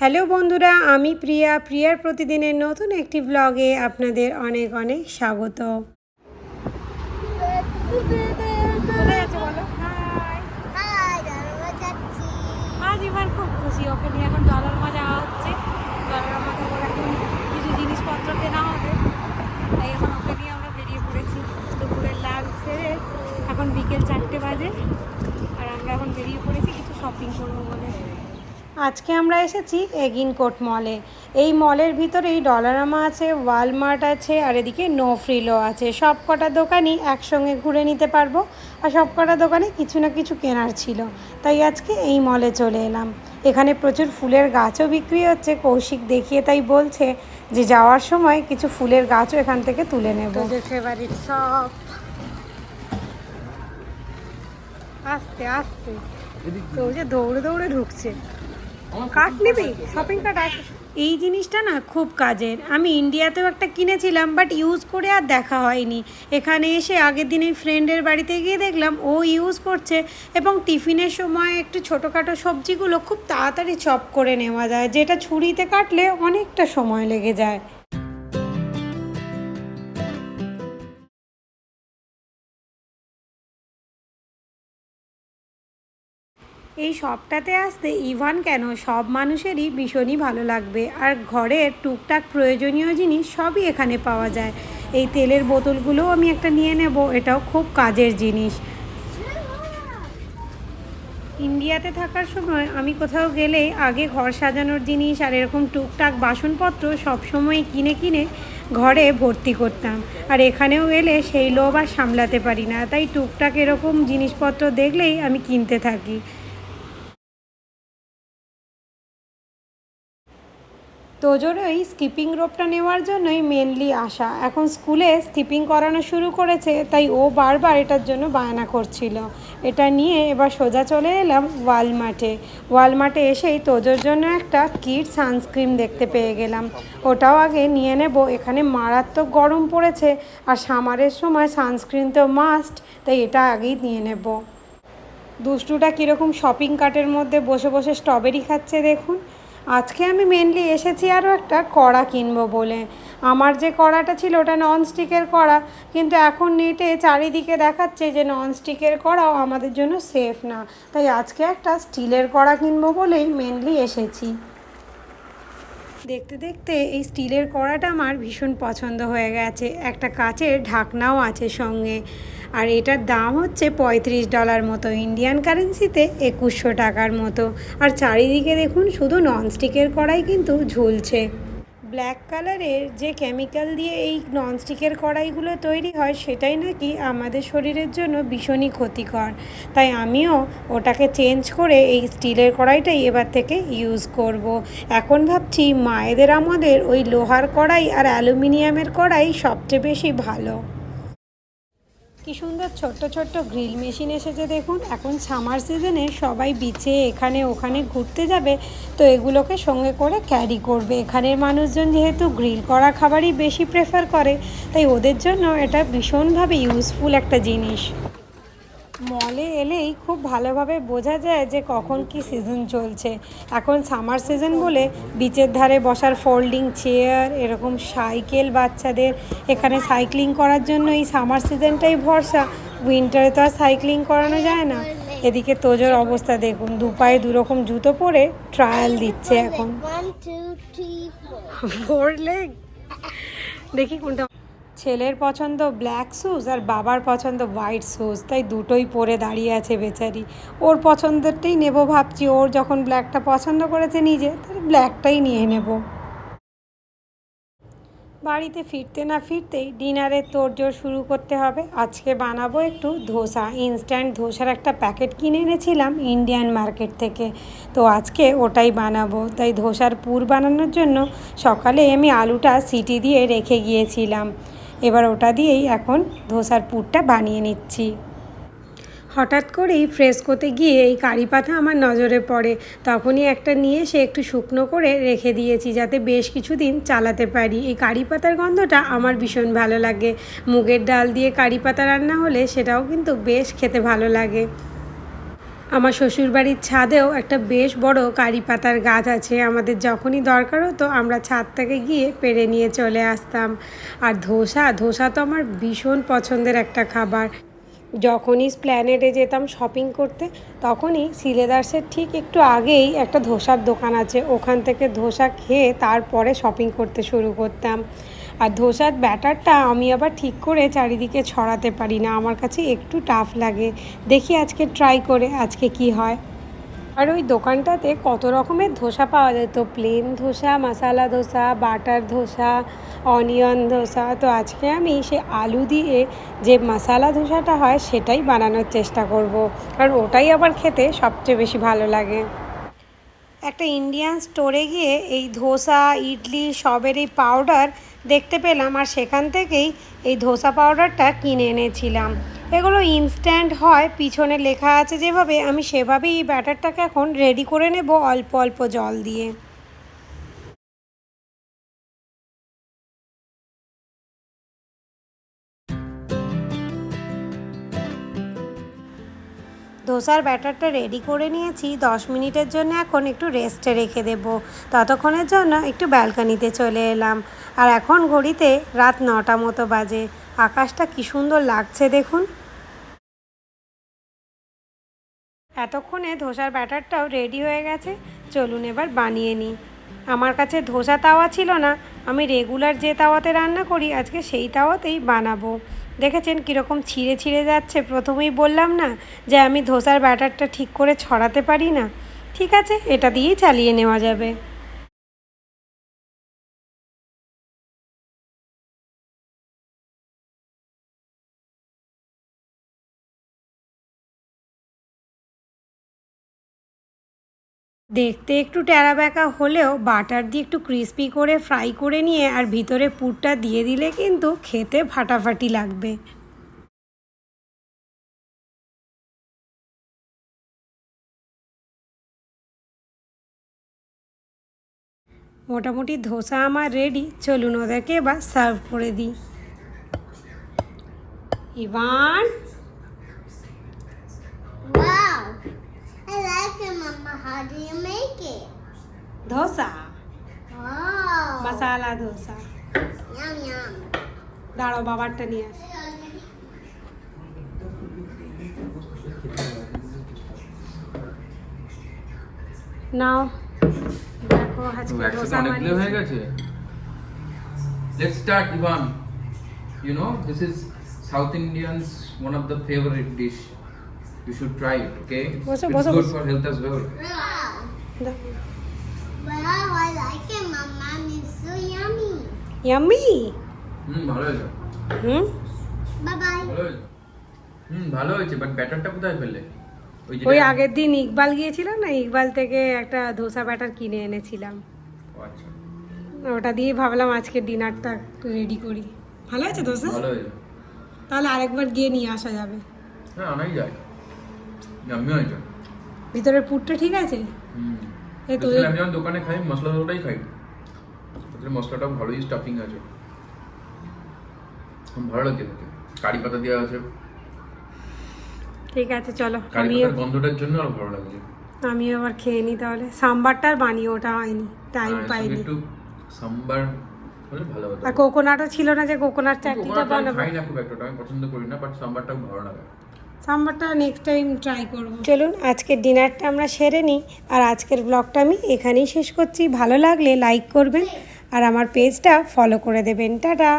Hello বন্ধুরা আমি প্রিয়া। প্রিয়ার প্রতিদিনের নতুন একটি ব্লগে আপনাদের অনেক অনেক স্বাগত কোথায় আছো বলো আজ এবার খুব খুশি ওকে নিয়ে এখন ডলার মজা হচ্ছে ডলার মজা করে এখন কিছু জিনিসপত্র কেনা হবে তাই এখন ওকে নিয়ে আমরা বেরিয়ে পড়েছি দুপুরের লাঞ্চ সেরে এখন বিকেল চারটে বাজে আর আমরা এখন বেরিয়ে পড়েছি কিছু শপিং করব বলে আজকে আমরা এসেছি এগিনকোট মলে। এই মলের ভিতরেই ডলারামা আছে ওয়ালমার্ট আছে আর এদিকে নো ফ্রিলো আছে। সব কটা দোকানই একসঙ্গে ঘুরে নিতে পারব আর সব কটা দোকানে কিছু না কিছু কেনার ছিল। তাই আজকে এই মলে চলে এলাম। এখানে প্রচুর ফুলের গাছও বিক্রি হচ্ছে কৌশিক দেখিয়ে তাই বলছে যে যাওয়ার সময় কিছু ফুলের গাছও এখান থেকে তুলে নেব। ফেভারিট সব। আস্তে আস্তে। তো যে দৌড়ে দৌড়ে ঢুকছে। কার্ড নেবে? শপিং কার্ট এই জিনিসটা না খুব কাজের। আমি ইন্ডিয়াতেও একটা কিনেছিলাম বাট ইউজ করে আর দেখা হয়নি। এখানে এসে আগের দিন এই ফ্রেন্ডের বাড়িতে গিয়ে দেখলাম, ও ইউজ করছে এবং টিফিনের সময় একটু ছোটোখাটো সবজিগুলো খুব তাড়াতাড়ি চপ করে নেওয়া যায়, যেটা ছুরিতে কাটলে অনেকটা সময় লেগে যায়। এই শপটাতে আসতে ইভান কেন? সব মানুষেরই ভীষণই ভালো লাগবে। আর ঘরের টুকটাক প্রয়োজনীয় জিনিস সবই এখানে পাওয়া যায়। এই তেলের বোতলগুলোও আমি একটা নিয়ে নেব। এটাও খুব কাজের জিনিস। ইন্ডিয়াতে থাকার সময় আমি কোথাও গেলে আগে ঘর সাজানোর জিনিস আর এরকম টুকটাক বাসনপত্র সবসময় কিনে কিনে ঘরে ভর্তি করতাম। আর এখানেও এলে সেই লোভ আর সামলাতে পারি না। তাই টুকটাক এরকম জিনিসপত্র দেখলেই আমি কিনতে থাকি। তোজোর ওই স্কিপিং রোপটা নেওয়ার জন্যই মেনলি আসা। এখন স্কুলে স্কিপিং করানো শুরু করেছে, তাই ও বারবার এটার জন্য বায়না করছিল। এটা নিয়ে এবার সোজা চলে এলাম ওয়ালমার্টে। ওয়ালমার্টে এসেই তোজোর জন্য একটা কিট সানস্ক্রিন দেখতে পেয়ে গেলাম। ওটাও আগে নিয়ে নেব, এখানে মারাত্মক গরম পড়েছে, আর সামারের সময় সানস্ক্রিন তো মাস্ট তাই এটা আগেই নিয়ে নেব। দুষ্টুটা কীরকম শপিং কার্টের মধ্যে বসে বসে স্ট্রবেরি খাচ্ছে দেখুন। আজকে আমি মেনলি এসেছি আরও একটা কড়া কিনবো বলে। আমার যে কড়াটা ছিল ওটা ননস্টিকের কড়া, কিন্তু এখন নেটে চারিদিকে দেখাচ্ছে যে ননস্টিকের কড়াও আমাদের জন্য সেফ না। তাই আজকে একটা স্টিলের কড়া কিনবো বলেই মেনলি এসেছি। দেখতে দেখতে এই স্টিলের কড়াটা আমার ভীষণ পছন্দ হয়ে গেছে। একটা কাচের ঢাকনাও আছে সঙ্গে। আর এটার দাম হচ্ছে পঁয়ত্রিশ ডলার মতো। ইন্ডিয়ান কারেন্সিতে একুশশো টাকার মতো। আর চারিদিকে দেখুন, শুধু ননস্টিকের কড়াই কিন্তু ঝুলছে। ব্ল্যাক কালারের যে কেমিক্যাল দিয়ে এই ননস্টিকের কড়াইগুলো তৈরি হয়, সেটাই নাকি আমাদের শরীরের জন্য ভীষণই ক্ষতিকর তাই আমিও ওটাকে চেঞ্জ করে এই স্টিলের কড়াইটাই এবার থেকে ইউজ করব। এখন ভাবছি মায়েদের আমাদের ওই লোহার কড়াই আর অ্যালুমিনিয়ামের কড়াই সবচেয়ে বেশি ভালো কি সুন্দর ছোট্ট ছোট্ট গ্রিল মেশিন এসেছে দেখুন। এখন সামার সিজনে সবাই বিচে এখানে ওখানে ঘুরতে যাবে, তো এগুলোকে সঙ্গে করে ক্যারি করবে। এখানের মানুষজন যেহেতু গ্রিল করা খাবারই বেশি প্রেফার করে, তাই ওদের জন্য এটা ভীষণভাবে ইউজফুল একটা জিনিস। মলে এলেই খুব ভালোভাবে বোঝা যায় যে কখন কি সিজন চলছে। এখন সামার সিজন বলে বিচের ধারে বসার ফোল্ডিং চেয়ার এরকম সাইকেল বাচ্চাদের এখানে সাইক্লিং করার জন্য এই সামার সিজনটাই ভরসা। উইন্টারে তো আর সাইক্লিং করানো যায় না। এদিকে তোজোর অবস্থা দেখুন দু পায়ে দুরকম জুতো পরে ট্রায়াল দিচ্ছে এখন. ফোর লেগ দেখি কোনটা ছেলের পছন্দ ব্ল্যাক শুজ আর বাবার পছন্দ হোয়াইট শুজ তাই দুটোই পরে দাঁড়িয়ে আছে বেচারি। ওর পছন্দেরটাই নেব ভাবছি, ওর যখন ব্ল্যাকটা পছন্দ করেছে নিজে, তাহলে ব্ল্যাকটাই নিয়ে নেব। বাড়িতে ফিরতে না ফিরতেই ডিনারের তোড়জোড় শুরু করতে হবে। আজকে বানাবো একটু ধোসা ইনস্ট্যান্ট ধোসার একটা প্যাকেট কিনে এনেছিলাম ইন্ডিয়ান মার্কেট থেকে। তো আজকে ওটাই বানাবো। তাই ধোসার পুর বানানোর জন্য সকালে আমি আলুটা সিটি দিয়ে রেখে গিয়েছিলাম। এবার ওটা দিয়েই এখন ধোসার পুরটা বানিয়ে নিচ্ছি। হঠাৎ করেই ফ্রেশ করতে গিয়ে এই কারি পাতা আমার নজরে পড়ে। তখনই একটা নিয়ে সে একটু শুকনো করে রেখে দিয়েছি যাতে বেশ কিছু দিন চালাতে পারি। এই কারি পাতার গন্ধটা আমার ভীষণ ভালো লাগে। মুগের ডাল দিয়ে কারি পাতা রান্না হলে সেটাও কিন্তু বেশ খেতে ভালো লাগে। আমার শ্বশুরবাড়ির ছাদেও একটা বেশ বড় কারি পাতার গাছ আছে। আমাদের যখনই দরকার হতো, আমরা ছাদ থেকে গিয়ে পেরে নিয়ে চলে আসতাম। আর ধোসা ধোসা তো আমার ভীষণ পছন্দের একটা খাবার। যখনই স্প্ল্যানেডে যেতাম শপিং করতে, তখনই সিলেদার্সের ঠিক একটু আগেই একটা ধোসার দোকান আছে। ওখান থেকে ধোসা খেয়ে তারপরে শপিং করতে শুরু করতাম। আর ধোসার ব্যাটারটা আমি আবার ঠিক করে চারিদিকে ছড়াতে পারি না। আমার কাছে একটু টাফ লাগে। দেখি আজকে ট্রাই করে, আজকে কি হয়। আর ওই দোকানটাতে কত রকমের ধোসা পাওয়া যেত plain dosa masala dosa butter dosa onion dosa. তো আজকে আমি সে আলু দিয়ে যে মশালা ধোসাটা হয়, সেটাই বানানোর চেষ্টা করব। কারণ ওটাই আবার খেতে সবচেয়ে বেশি ভালো লাগে। একটা ইন্ডিয়ান স্টোরে গিয়ে এই ধোসা, ইডলি সবের এই পাউডার দেখতে পেলাম আর সেখান থেকেই এই ধোসা পাউডারটা কিনে এনেছিলাম। এগুলো ইনস্ট্যান্ট হয়, পিছনে লেখা আছে যেভাবে, আমি সেভাবেই এই ব্যাটারটাকে এখন রেডি করে নেব অল্প অল্প জল দিয়ে। ধোসার ব্যাটারটা রেডি করে নিয়েছি। দশ মিনিটের জন্য এখন একটু রেস্টে রেখে দেব। ততক্ষণের জন্য একটু ব্যালকানিতে চলে এলাম। আর এখন ঘড়িতে রাত নটা মতো বাজে। আকাশটা কি সুন্দর লাগছে দেখুন। এতক্ষণে ধোসার ব্যাটারটাও রেডি হয়ে গেছে। চলুন এবার বানিয়ে নিই। আমার কাছে ধোসা তাওয়া ছিল না। আমি রেগুলার যে তাওয়াতে রান্না করি, আজকে সেই তাওয়াতেই বানাবো। দেখেছেন কীরকম ছিঁড়ে ছিঁড়ে যাচ্ছে? প্রথমেই বললাম না যে আমি ধোসার ব্যাটারটা ঠিক করে ছড়াতে পারি না। ঠিক আছে, এটা দিয়েই চালিয়ে নেওয়া যাবে। দেখতে একটু ট্যাড়া ব্যাকা হলেও বাটার দিয়ে একটু ক্রিস্পি করে ফ্রাই করে নিয়ে আর ভিতরে পুরটা দিয়ে দিলে কিন্তু খেতে ফাটাফাটি লাগবে। মোটামুটি ধোসা আমার রেডি চলুন ওদেরকে এবার সার্ভ করে দিই। Ivan Wow. I like it, Mama. How do you make it? Dosa Wow. Masala dosa Yum, yum. দাঁড়াও বাবারটা নিয়ে আসি নাও দেখো আজকে হয়ে। গেছে let's start Ivan you know this is South Indians one of the favourite dish should try it okay বসো, it's বসো, good বসো। For health as well Wow. দাও। Wow, I like it, Mama. It's so yummy. Yummy hmm ভালো হয়েছে। হুম? হয়েছে। হুম ভালো হয়েছে but ব্যাটারটা কোথায় ফেললে ওই আগের দিন ইকবাল গিয়েছিলাম না ইকবাল থেকে একটা ধোসা ব্যাটার কিনে এনেছিলাম। আচ্ছা। ওটা দিয়ে ভাবলাম আজকে ডিনারটা রেডি করি। ভালো আছে ধোসা? ভালো হয়েছে। তাহলে আরেকবার গিয়ে নিয়ে আসা যাবে। হ্যাঁ আনাই যায়। ইয়াম্মি হয়েছে ভিতরের পুরটা ঠিক আছে? হুম। এই তো আমি যখন দোকানে খাই মশলা ওটাই খাই। ওদের মশলাটা ভালোই স্টাফিং আছে। ভালো লাগছে খেতে। কারি পাতা দেওয়া আছে। ঠিক আছে চলো। পাতার গন্ধটার জন্য আরও ভালো লাগছে আমিও আবার খেয়ে নিই তাহলে। সাম্বারটা আর বানিয়ে ওটা হয়নি টাইম এর পাইনি। একটু সাম্বার হলে ভালো হতো। আর কোকোনাটও ছিল না যে কোকোনাট চাটনিটা বানাবো। খাই না খুব একটা আমি পছন্দ করি না বাট সাম্বারটা ভালো লাগে। সাম্বারটা নেক্সট টাইম ট্রাই করব। চলুন, আজকের ডিনারটা আমরা সেরে নিই। আর আজকের ব্লগটা আমি এখানেই শেষ করছি। ভালো লাগলে লাইক করবেন। আর আমার পেজটা ফলো করে দেবেন। টাটা!